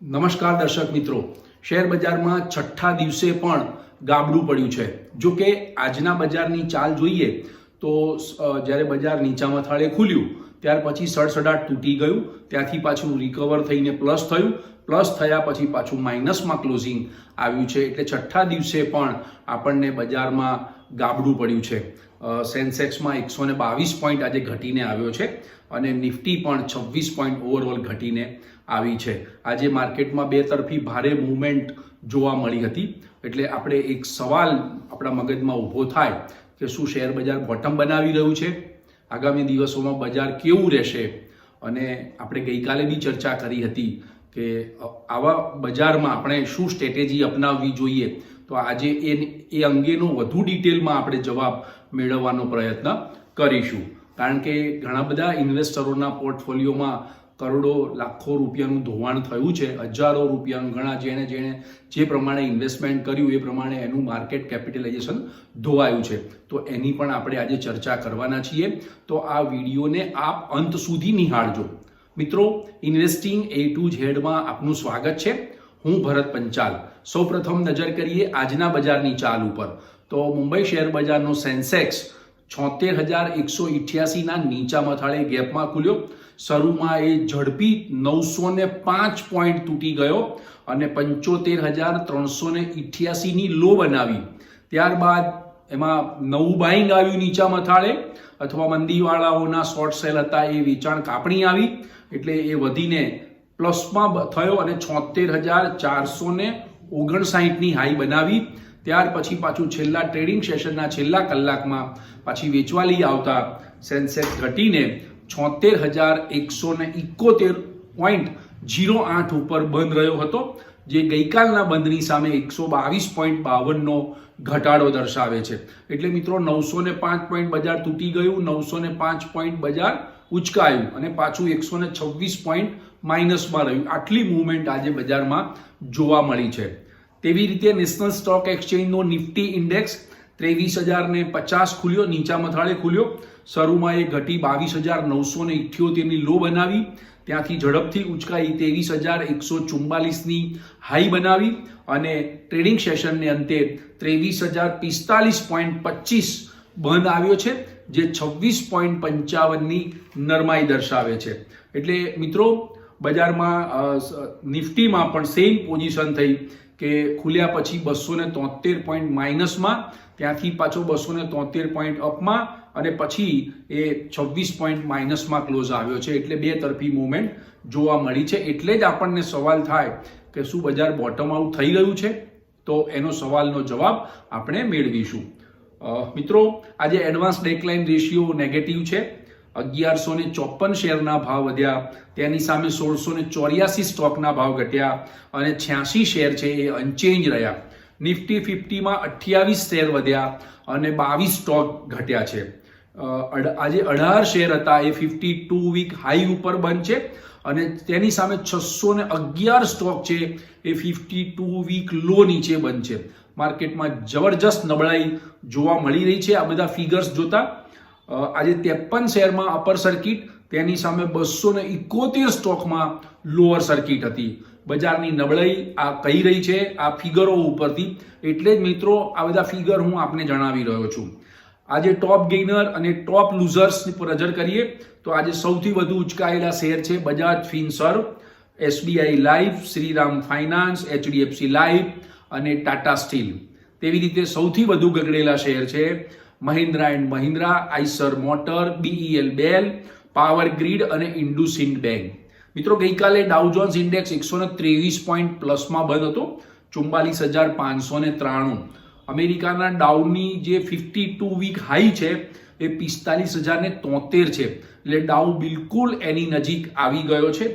નમસ્કાર દર્શક મિત્રો. શેર બજારમાં છઠ્ઠા દિવસે પણ ગાબડું પડ્યું છે. જો કે આજના બજારની ચાલ જોઈએ તો જ્યારે બજાર નીચામાં થાળે ખુલ્યું, ત્યાર પછી સડસડાટ તૂટી ગયું, ત્યાંથી પાછું રિકવર થઈને પ્લસ થયું પ્લસ થયા પછી પાછું માઇનસમાં ક્લોઝિંગ આવ્યું છે. એટલે છઠ્ઠા દિવસે પણ આપણને બજારમાં ગાબડું પડ્યું છે. સેન્સેક્સમાં એકસો ને બાવીસ પોઈન્ટ આજે ઘટીને આવ્યો છે. અને નિફ્ટી પણ છવ્વીસ પોઈન્ટ ઓવરઓલ ઘટીને આવી છે. આજે માર્કેટમાં બે તરફી ભારે મૂવમેન્ટ જોવા મળી હતી. એટલે આપણે એક સવાલ આપણા મગજમાં ઊભો થાય કે શું શેર બજાર બોટમ બનાવી રહ્યું છે? આગામી દિવસોમાં બજાર કેવું રહેશે? અને આપણે ગઈકાલે બી ચર્ચા કરી હતી કે આવા બજારમાં આપણે શું સ્ટ્રેટેજી અપનાવવી જોઈએ? તો આજે એ અંગેનો વધુ ડિટેલમાં આપણે જવાબ મેળવવાનો પ્રયત્ન કરીશું. કારણ કે ઘણા બધા ઇન્વેસ્ટરોના પોર્ટફોલિયોમાં કરોડો, લાખો રૂપિયાનું ધોવાણ થયું છે, હજારો રૂપિયાનું, ઘણા જેણે જેણે જે પ્રમાણે ઇન્વેસ્ટમેન્ટ કર્યું, એ પ્રમાણે એનું માર્કેટ કેપિટલાઇઝેશન ધોવાયું છે. તો એની પણ આપણે આજે ચર્ચા કરવાના છીએ. તો આ વિડીયોને આપ અંત સુધી નિહાળજો. મિત્રો ઇન્વેસ્ટિંગ એ ટુ ઝેડમાં આપનું સ્વાગત છે. હું ભરત પંચાલ. સૌપ્રથમ નજર કરીએ આજના બજારની ચાલ ઉપર. તો મુંબઈ શેર બજારનો સેન્સેક્સ છોતેર હજાર એકસો ઇઠ્યાસીના નીચા મથાળે ગેપમાં ખુલ્યો. શરૂમાં એ ઝડપી નવસો ને પાંચ પોઈન્ટ તૂટી ગયો અને પંચોતેર હજાર ત્રણસો ને ઇઠ્યાસીની લો બનાવી. ત્યારબાદ એમાં નવું બાઇંગ આવ્યું નીચા મથાળે અથવા મંદીવાળાઓના શોર્ટ સેલ હતા એ વેચાણ કાપણી આવી એટલે એ વધીને પ્લસમાં થયો અને છોતેર હજાર ચારસો ને ઓગણસાઠની હાઈ બનાવી. ત્યાર પછી પાછું છેલ્લા ટ્રેડિંગ સેશનના છેલ્લા કલાકમાં પાછી વેચવાલી આવતા સેન્સેક્સ ઘટીને છોતેર હજાર એકસો ને ઇકોતેર પોઈન્ટ જીરો આઠ ઉપર બંધ રહ્યો હતો, જે ગઈકાલના બંધની સામે એકસો બાવીસ પોઈન્ટ બાવનનો ઘટાડો દર્શાવે છે. એટલે મિત્રો નવસો ને પાંચ પોઈન્ટ બજાર તૂટી ગયું, નવસો ને પાંચ પોઈન્ટ બજાર ઉચકાયું અને પાછું એકસો ને છવ્વીસ પોઈન્ટ માઇનસમાં રહ્યું. આટલી મૂવમેન્ટ આજે બજારમાં જોવા મળી છે. તેવી રીતે નેશનલ સ્ટોક એક્સચેન્જનો નિફ્ટી ઇન્ડેક્સ ત્રેવીસ હજાર ને પચાસ ખુલ્યો નીચા મથાળે ખુલ્યો. શરૂમાં એ ઘટી બાવીસ હજાર નવસો ને ઇઠ્યોતેરની લો બનાવી. ત્યાંથી ઝડપથી ઉચકાઈ ત્રેવીસ હજાર એકસો ચુમ્બાલીસની હાઈ બનાવી અને ટ્રેડિંગ સેશનને અંતે ત્રેવીસ હજાર પિસ્તાલીસ પોઈન્ટ પચીસ બંધ આવ્યો છે, જે છવ્વીસ પોઈન્ટ પંચાવનની નરમાઈ દર્શાવે છે. એટલે મિત્રો, બજારમાં નિફ્ટીમાં પણ સેમ પોઝિશન થઈ. કે ખુલ્યા પછી બસો ને તોતેર પોઈન્ટ માઇનસમાં, ત્યાંથી પાછો બસો ને તોતેર પોઈન્ટ અપમાં અને પછી એ છવ્વીસ પોઈન્ટ માઇનસમાં ક્લોઝ આવ્યો છે. એટલે બે તરફી મુવમેન્ટ જોવા મળી છે. એટલે જ આપણને સવાલ થાય કે શું બજાર બોટમ આઉટ થઈ ગયું છે? તો એનો સવાલનો જવાબ આપણે મેળવીશું. મિત્રો, આજે એડવાન્સ ડેકલાઇન રેશિયો નેગેટિવ છે. અગિયારસો ને ચોપન શેરના ભાવ વધ્યા. તેની સામે સોળસો ને ચોર્યાસી સ્ટોકના ભાવ ઘટ્યા અને છ્યાસી શેર છે એ અનચેન્જ રહ્યા. નિફ્ટી ફિફ્ટીમાં અઠ્યાવીસ શેર વધ્યા અને બાવીસ સ્ટોક ઘટ્યા છે. આજે અઢાર શેર હતા એ ફિફ્ટી ટુ વીક હાઈ ઉપર બંધ છે અને તેની સામે છસો ને અગિયાર સ્ટોક છે એ ફિફ્ટી ટુ વીક લો નીચે બંધ છે. માર્કેટમાં જબરજસ્ત નબળાઈ જોવા મળી રહી છે. આ બધા ફિગર્સ જોતા આજે ત્રેપન શેરમાં અપર સર્કિટ તેની સામે બસો ને ઇકોતેર સ્ટોકમાં લોઅર સર્કિટ હતી. બજારની નબળાઈ આ કહી રહી છે, આ ફિગરો ઉપરથી. એટલે જ મિત્રો, આ બધા ફિગર હું આપને જણાવી રહ્યો છું. આજે ટોપ ગેઇનર અને ટોપ લૂઝર્સની પર નજર કરીએ, તો આજે સૌથી વધુ ઉચકાયેલા શેર છે Bajaj Finserv SBI Life, Shriram Finance, HDFC Life અને ટાટા સ્ટીલ. તેવી રીતે સૌથી વધુ ગગડેલા શેર છે Mahindra and Mahindra, Eicher Motor, BEL bell power grid અને ઇન્ડુસિન્ડ બેંક મિત્રો, ગઈકાલે ડાઉજોન્સ ઇન્ડેક્સ એકસો ને ત્રેવીસ પોઈન્ટ પ્લસમાં બંધ હતો ચુમ્બાલીસ હજાર પાંચસો ને ત્રાણું. અમેરિકાના ડાઉની જે ફિફ્ટી ટુ વીક હાઈ છે, એ પિસ્તાલીસ હજાર ને તોતેર છે. એટલે ડાઉ બિલકુલ એની નજીક આવી ગયો છે.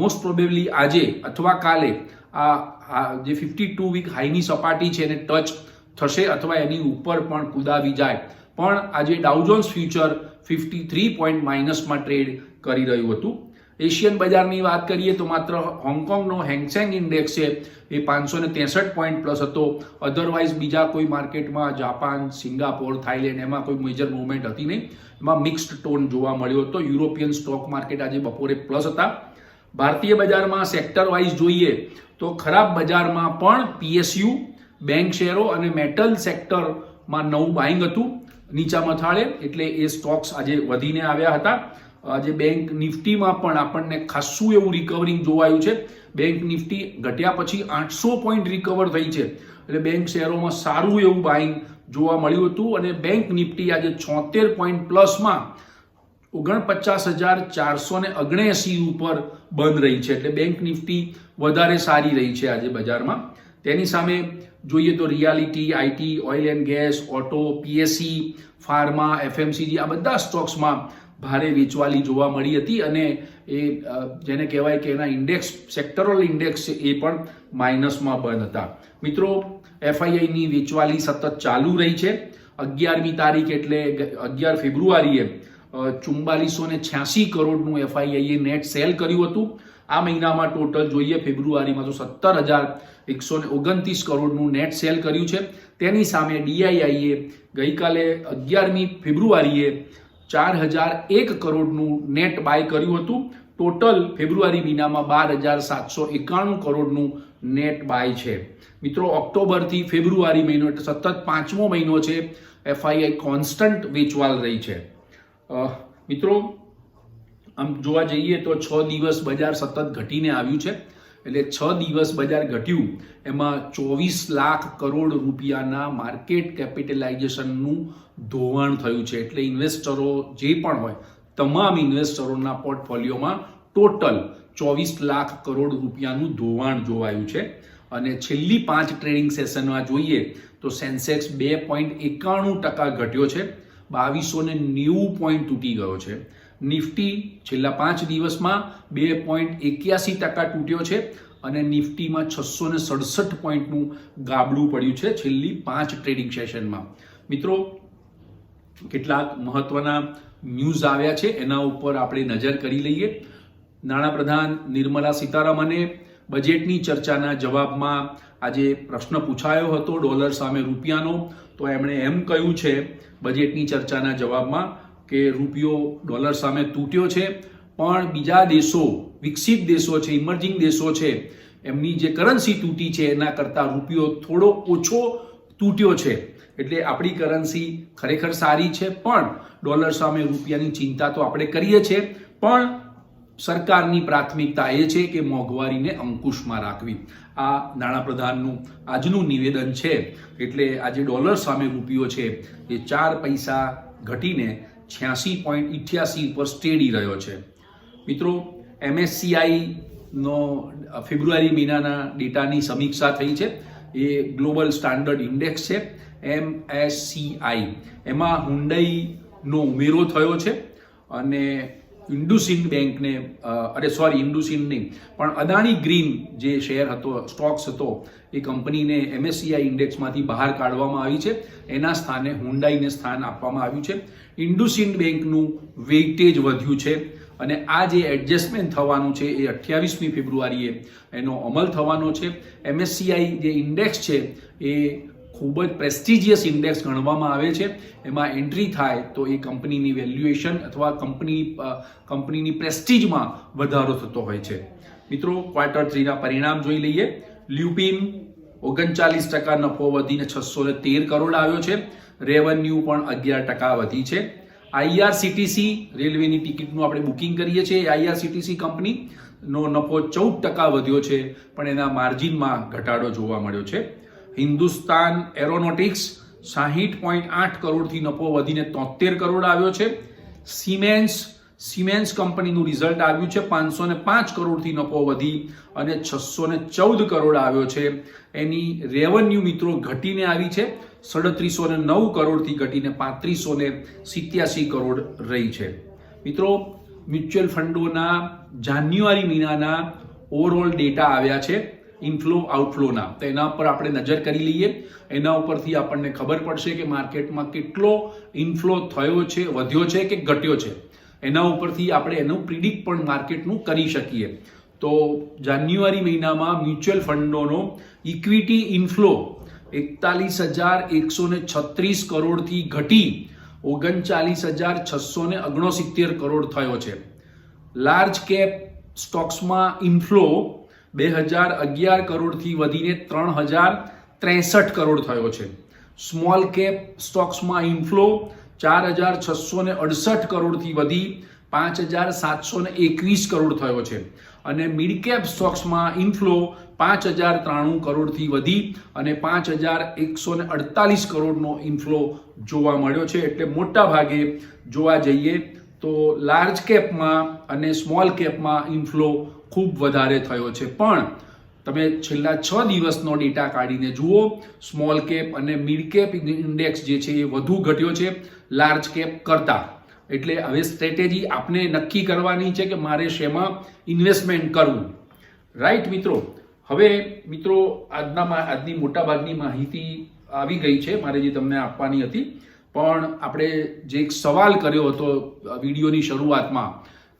મોસ્ટ પ્રોબેબલી આજે અથવા કાલે આ જે ફિફ્ટી ટુ વીક હાઈની સપાટી છે એને ટચ થશે અથવા એની ઉપર પણ કુદાવી જાય. પણ આજે Dow Jones future fifty three point માઇનસમાં trade કરી રહ્યું હતું. એશિયન બજારની વાત કરીએ તો માત્ર હોંગકોંગનો હેંગસેંગ ઇન્ડેક્સ છે એ પાંચસો ને ત્રેસઠ પોઈન્ટ પ્લસ હતો. અધરવાઇઝ બીજા કોઈ માર્કેટમાં જાપાન સિંગાપોર થાઇલેન્ડ એમાં કોઈ મેજર મુવમેન્ટ હતી નહીં. એમાં મિક્સ્ડ ટોન જોવા મળ્યો હતો. યુરોપિયન સ્ટોક માર્કેટ આજે બપોરે પ્લસ હતા. ભારતીય બજારમાં સેક્ટર વાઇઝ જોઈએ તો ખરાબ બજારમાં પણ પીએસયુ બેંક શેરો અને મેટલ સેક્ટરમાં નવું બાઇંગ હતું. નીચા મથાળે એટલે એ સ્ટોક્સ આજે વધીને આવ્યા હતા. આજે બેંક નિફ્ટીમાં પણ આપણને ખાસું એવું રિકવરિંગ જોવાયું છે. બેંક નિફ્ટી ઘટ્યા પછી આઠસો પોઈન્ટ રિકવર થઈ છે. એટલે બેંક શેરોમાં સારું એવું બાઇંગ જોવા મળ્યું હતું અને બેંક નિફ્ટી આજે છોતેર પોઈન્ટ પ્લસમાં ઓગણપચાસ હજાર ચારસો ને ઓગણએંસી ઉપર બંધ રહી છે. એટલે બેંક નિફ્ટી વધારે સારી રહી છે આજે બજારમાં. તેની સામે જોઈએ તો realty IT oil and gas auto PSC pharma FMCG આ બધા સ્ટોક્સમાં ભારે વેચવાલી જોવા મળી હતી અને એ જેને કહેવાય કે એના ઇન્ડેક્સ સેક્ટરલ ઇન્ડેક્સ એ પણ માઇનસમાં બંધ હતા. મિત્રો એફઆઈઆઈની વેચવાલી સતત ચાલુ રહી છે. અગિયારમી તારીખ એટલે અગિયાર ફેબ્રુઆરીએ ચુમ્બાલીસો ને છ્યાસી કરોડનું એફઆઈઆઈએ નેટ સેલ કર્યું હતું. આ મહિનામાં ટોટલ જોઈએ ફેબ્રુઆરીમાં તો સત્તર હજાર એકસો ને ઓગણત્રીસ કરોડનું નેટ સેલ કર્યું છે. તેની સામે ડીઆઈઆઈએ ગઈકાલે અગિયારમી ફેબ્રુઆરીએ ચાર હજાર એક કરોડનું નેટ બાય કર્યું હતું. ટોટલ ફેબ્રુઆરી મહિનામાં બાર હજાર સાતસો એકાણું કરોડનું નેટ બાય છે. મિત્રો, ઓક્ટોબરથી ફેબ્રુઆરી મહિનો સતત પાંચમો મહિનો છે. એફઆઈઆઈ કોન્સ્ટન્ટ વેચવાલ રહી છે. મિત્રો, આમ જોવા જઈએ તો છ દિવસ બજાર સતત ઘટીને આવ્યું છે. એટલે છ દિવસ બજાર ઘટ્યું. એમાં ચોવીસ લાખ કરોડ રૂપિયાના માર્કેટ કેપિટલાઇઝેશનનું ધોવાણ થયું છે. એટલે ઇન્વેસ્ટરો જે પણ હોય, તમામ ઇન્વેસ્ટરોના પોર્ટફોલિયોમાં ટોટલ ચોવીસ લાખ કરોડ રૂપિયાનું ધોવાણ જોવાયું છે. અને છેલ્લી પાંચ ટ્રેડિંગ સેશનમાં જોઈએ તો સેન્સેક્સ બે પોઈન્ટ એકાણું ટકા ઘટ્યો છે. બાવીસો ને નેવું પોઈન્ટ તૂટી ગયો છે. નિફ્ટી છેલ્લા પાંચ દિવસમાં બે પોઈન્ટ એક્યાસી ટકા તૂટ્યો છે અને નિફ્ટીમાં છસો ને સડસઠ પોઈન્ટનું ગાબડું પડ્યું છે છેલ્લી પાંચ ટ્રેડિંગ સેશનમાં. મિત્રો, કેટલાક મહત્વના ન્યૂઝ આવ્યા છે. એના ઉપર આપણે નજર કરી લઈએ. નાણાપ્રધાન નિર્મલા સીતારામને બજેટની ચર્ચાના જવાબમાં આજે પ્રશ્ન પૂછાયો હતો ડોલર સામે રૂપિયાનો. તો એમણે એમ કહ્યું છે, બજેટની ચર્ચાના જવાબમાં કે રૂપિયો, ડોલર સામે તૂટ્યો છે. પણ બીજા દેશો, વિકસિત દેશો છે, ઇમર્જિંગ દેશો છે, એમની જે કરન્સી તૂટી છે, એના કરતાં રૂપિયો થોડો ઓછો તૂટ્યો છે. એટલે આપણી કરન્સી ખરેખર સારી છે, પણ ડોલર સામે રૂપિયાની ચિંતા તો આપણે કરીએ છીએ. પણ સરકારની પ્રાથમિકતા એ છે કે મોંઘવારીને અંકુશમાં રાખવી. આ નાણાપ્રધાનનું આજનું નિવેદન છે. એટલે આજે ડોલર સામે રૂપિયો છે, એ ચાર પૈસા ઘટીને છ્યાસી પોઈન્ટ ઇઠ્યાસી ઉપર સ્ટેડી રહ્યો છે. મિત્રો એમએસસીઆઈનો ફેબ્રુઆરી મહિનાના ડેટાની સમીક્ષા થઈ છે. એ ગ્લોબલ સ્ટાન્ડર્ડ ઇન્ડેક્સ છે એમએસસીઆઈ એમાં હુન્ડઈનો ઉમેરો થયો છે અને ઇન્ડુસિન બેંકને અરે સોરી ઇન્ડુસિન નહીં. પણ અદાણી ગ્રીન જે શેર હતો, સ્ટોક્સ હતો, એ કંપનીને એમએસસીઆઈ ઇન્ડેક્સમાંથી બહાર કાઢવામાં આવી છે. એના સ્થાને હુન્ડાઈને સ્થાન આપવામાં આવ્યું છે. ઇન્ડુસિન બેંકનું વેઇટેજ વધ્યું છે અને આ જે એડજસ્ટમેન્ટ થવાનું છે એ અઠ્યાવીસમી ફેબ્રુઆરીએ એનો અમલ થવાનો છે. એમએસસીઆઈ જે ઇન્ડેક્સ છે એ ખૂબ જ પ્રેસ્ટિજિયસ ઇન્ડેક્સ ગણવામાં આવે છે. એમાં એન્ટ્રી થાય તો એ કંપનીની વેલ્યુએશન અથવા કંપની કંપનીની પ્રેસ્ટીજમાં વધારો થતો હોય છે. મિત્રો ક્વાર્ટર થ્રીના પરિણામ જોઈ લઈએ. લ્યુપિન ઓગણચાલીસ ટકા નફો વધીને છસો ને તેર કરોડ આવ્યો છે. રેવન્યુ પણ અગિયાર ટકા વધી છે. આઈઆરસીટીસી રેલવેની ટિકિટનું આપણે બુકિંગ કરીએ છીએ. આઈઆરસીટીસી કંપનીનો નફો ચૌદ ટકા વધ્યો છે, પણ એના માર્જિનમાં ઘટાડો જોવા મળ્યો છે. હિન્દુસ્તાન એરોનોટિક્સ સાહીઠ પોઈન્ટ આઠ કરોડથી નફો વધીને તોતેર કરોડ આવ્યો છે. સિમેન્સ સિમેન્સ કંપનીનું રિઝલ્ટ આવ્યું છે પાંચસો ને પાંચ કરોડથી નફો વધી અને છસો ને ચૌદ કરોડ આવ્યો છે. એની રેવન્યુ મિત્રો ઘટીને આવી છે. સડત્રીસો ને નવ કરોડથી ઘટીને પાંત્રીસો ને સિત્યાસી કરોડ રહી છે. મિત્રો, મ્યુચ્યુઅલ ફંડોના જાન્યુઆરી મહિનાના ઓવરઓલ ડેટા આવ્યા છે. ઇનફ્લો આઉટફ્લોના તો એના ઉપર આપણે નજર કરી લઈએ. એના ઉપરથી આપણને ખબર પડશે કે માર્કેટમાં કેટલો ઇનફ્લો થયો છે, વધ્યો છે કે ઘટ્યો છે. એના ઉપરથી આપણે એનું પ્રિડિક્ટ પણ માર્કેટનું કરી શકીએ. તો જાન્યુઆરી મહિનામાં મ્યુચ્યુઅલ ફંડોનો ઇક્વિટી ઇનફ્લો એકતાલીસ હજાર એકસો ને છત્રીસ કરોડથી ઘટી ઓગણચાલીસ હજાર છસો ને ઓગણસિત્તેર કરોડ થયો છે. લાર્જ કેપ સ્ટોક્સમાં ઇન્ફ્લો બે હજાર અગિયાર કરોડથી વધીને ત્રણ હજાર ત્રેસઠ કરોડ થયો છે. સ્મોલ કેપ સ્ટોક્સમાં ઇન્ફ્લો ચાર હજાર છસો ને અડસઠ કરોડથી વધી પાંચ હજાર સાતસો ને એકવીસ કરોડ થયો છે. અને મિડ કેપ સ્ટોક્સમાં ઇન્ફ્લો પાંચ હજાર ત્રાણું કરોડથી વધી અને પાંચ હજાર એકસો ને અડતાલીસ કરોડનો ઇન્ફ્લો જોવા મળ્યો છે. એટલે મોટા ભાગે જોવા જઈએ તો લાર્જ કેપમાં અને સ્મોલ કેપમાં ઇન્ફ્લો ખૂબ વધારે થયો છે. પણ તમે છેલ્લા છ દિવસનો ડેટા કાઢીને જુઓ સ્મોલ કેપ અને મિડ કેપ ઇન્ડેક્સ જે છે એ વધુ ઘટ્યો છે લાર્જ કેપ કરતા. એટલે હવે સ્ટ્રેટેજી આપને નક્કી કરવાની છે કે મારે શેમાં ઇન્વેસ્ટમેન્ટ કરવું. રાઈટ મિત્રો? હવે મિત્રો, આજના આજની મોટાભાગની માહિતી આવી ગઈ છે, મારે જે તમને આપવાની હતી. પણ આપણે જે એક સવાલ કર્યો હતો વિડીયોની શરૂઆતમાં,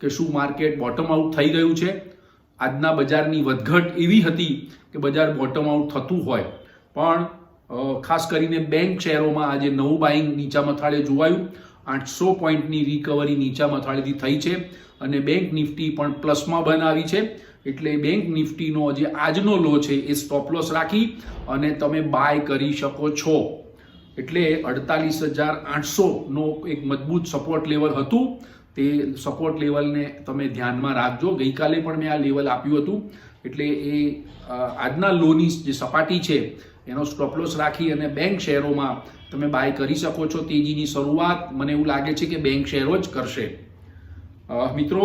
કે શું માર્કેટ બોટમ આઉટ થઈ ગયું છે? આજના બજારની વધઘટ એવી હતી કે બજાર બોટમ આઉટ થતું હોય. પણ ખાસ કરીને બેંક શેરોમાં આજે નવું બાઇંગ નીચા મથાળે જોવાયું. આઠસો પોઈન્ટની રિકવરી નીચા મથાળેથી થઈ છે અને બેંક નિફ્ટી પણ પ્લસમાં બનાવી છે. એટલે બેંક નિફ્ટીનો જે આજનો લો છે એ સ્ટોપ લોસ રાખી અને તમે બાય કરી શકો છો. એટલે અડતાલીસ હજાર આઠસોનો એક મજબૂત સપોર્ટ લેવલ હતું. તે સપોર્ટ લેવલને તમે ધ્યાનમાં રાખજો. ગઈકાલે પણ મેં આ લેવલ આપ્યું હતું. એટલે એ આજના લોની જે સપાટી છે, એનો સ્ટોપલોસ રાખી અને બેંક શેરોમાં તમે બાય કરી શકો છો. તેજીની શરૂઆત મને એવું લાગે છે કે બેંક શેરો જ કરશે. મિત્રો,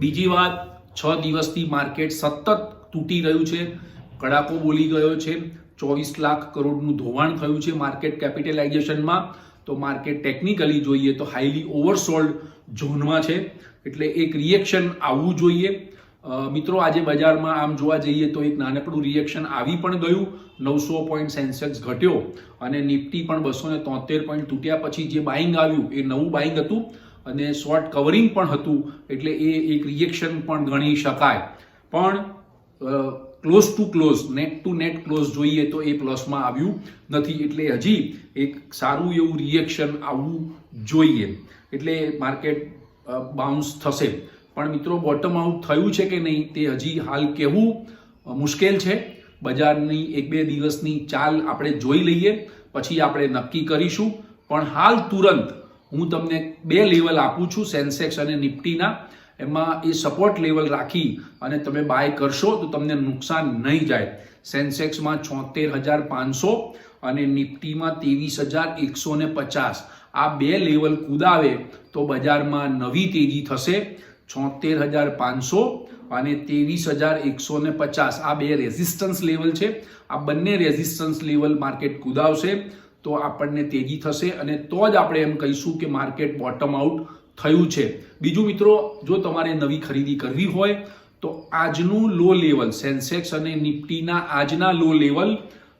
બીજી વાત, છ દિવસથી માર્કેટ સતત તૂટી રહ્યું છે. કડાકો બોલી ગયો છે. ચોવીસ લાખ કરોડનું ધોવાણ થયું છે માર્કેટ કેપિટલાઇઝેશનમાં તો માર્કેટ ટેકનિકલી જોઈએ તો હાઈલી ઓવરસોલ્ડ ઝોનમાં છે. એટલે એક રિએક્શન આવવું જોઈએ. મિત્રો, આજે બજારમાં આમ જોવા જઈએ તો એક નાનકડું રિએક્શન આવી પણ ગયું. નવસો પોઈન્ટ સેન્સેક્સ ઘટ્યો અને નિફ્ટી પણ બસો ને તોતેર પોઈન્ટ તૂટ્યા પછી જે બાઇંગ આવ્યું એ નવું બાઇંગ હતું અને શોર્ટ કવરિંગ પણ હતું. એટલે એ એક રિએક્શન પણ ગણી શકાય. પણ close to close net to net close જોઈએ તો એ પ્લસમાં આવ્યું નથી. એટલે હજી એક સારું એવું રિએક્શન આવવું જોઈએ. એટલે માર્કેટ બાઉન્સ થશે. પણ મિત્રો બોટમ આઉટ થયું છે કે નહીં તે હજી હાલ કહેવું મુશ્કેલ છે. બજારની એક બે દિવસની ચાલ આપણે જોઈ લઈએ, પછી આપણે નક્કી કરીશું. પણ હાલ તુરંત હું તમને બે લેવલ આપું છું સેન્સેક્સ અને નિફ્ટીના એમાં એ સપોર્ટ લેવલ રાખી અને તમે બાય કરશો તો તમને નુકસાન નહીં જાય. સેન્સેક્સમાં છોતેર હજાર પાંચસો અને નિફ્ટીમાં ત્રેવીસ હજાર એકસો ને પચાસ. આ બે લેવલ કુદાવે તો બજારમાં નવી તેજી થશે. છોતેર હજાર પાંચસો અને ત્રેવીસ હજાર એકસો ને પચાસ. આ બે રેઝિસ્ટન્સ લેવલ છે. આ બંને રેઝિસ્ટન્સ લેવલ માર્કેટ કુદાવશે તો આપણને તેજી થશે અને તો જ આપણે એમ કહીશું કે માર્કેટ બોટમ આઉટ થયું છે. બીજું મિત્રો, જો તમારે નવી ખરીદી કરવી હોય, તો આજનું લો લેવલ, સેન્સેક્સ અને નિફ્ટીના આજના લો લેવલ,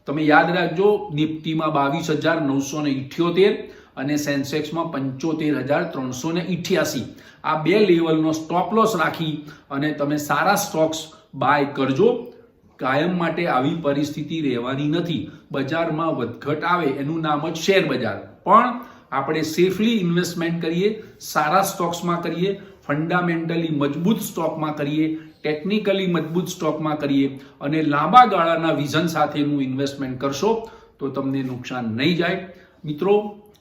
તમે યાદ રાખજો, નિફ્ટીમાં બાવીસ હજાર નવસો ને ઇઠ્યોતેર અને સેન્સેક્સમાં પંચોતેર હજાર ત્રણસો ને ઇઠ્યાસી. આ બે લેવલનો સ્ટોપ લોસ રાખી અને તમે સારા સ્ટોક્સ બાય કરજો. કાયમ માટે આવી પરિસ્થિતિ રહેવાની નથી. બજારમાં વધઘટ આવે, એનું નામ જ શેર બજાર પણ આપણે સેફલી ઇન્વેસ્ટમેન્ટ કરીએ, સારા સ્ટોક્સમાં કરીએ ફંડામેન્ટલી મજબૂત સ્ટોકમાં કરીએ ટેકનિકલી મજબૂત સ્ટોકમાં કરીએ અને લાંબા ગાળાના વિઝન સાથેનું ઇન્વેસ્ટમેન્ટ કરશો તો તમને નુકસાન નહીં જાય. મિત્રો,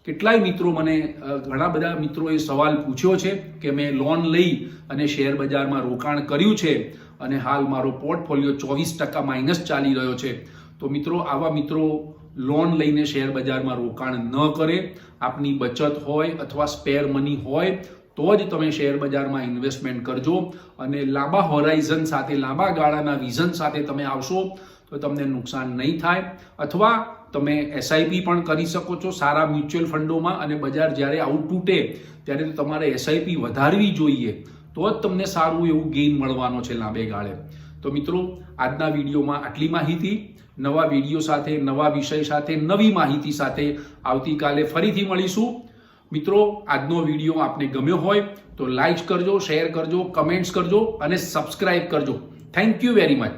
કેટલાય મિત્રો મને ઘણા બધા મિત્રોએ સવાલ પૂછ્યો છે કે મેં લોન લઈ અને શેર બજારમાં રોકાણ કર્યું છે અને હાલ મારો પોર્ટફોલિયો ચોવીસ ટકા માઇનસ ચાલી રહ્યો છે. તો મિત્રો, આવા મિત્રો લોન લઈને શેર બજારમાં રોકાણ ન કરે, આપની બચત હોય અથવા સ્પેર મની હોય, તો જ તમે શેર બજારમાં ઇન્વેસ્ટમેન્ટ કરજો અને લાંબા હોરાઇઝન સાથે, લાંબા ગાળાના વિઝન સાથે તમે આવશો તો તમને નુકસાન નહીં થાય. અથવા તમે એસઆઈપી પણ કરી શકો છો સારા મ્યુચ્યુઅલ ફંડોમાં અને બજાર જ્યારે આવું તૂટે, ત્યારે તમારે એસઆઈપી વધારવી જોઈએ. તો જ તમને સારું એવું ગેઇન મળવાનો છે લાંબે ગાળે. તો મિત્રો, આજના વિડીયોમાં આટલી માહિતી. નવા વીડિયો સાથે, નવા વિષય સાથે, નવી માહિતી સાથે આવતીકાલે ફરીથી મળીશું. મિત્રો, આજનો વીડિયો આપને ગમ્યો હોય તો લાઇક કરજો, શેર કરજો, કમેન્ટ્સ કરજો અને સબસ્ક્રાઇબ કરજો. Thank you very much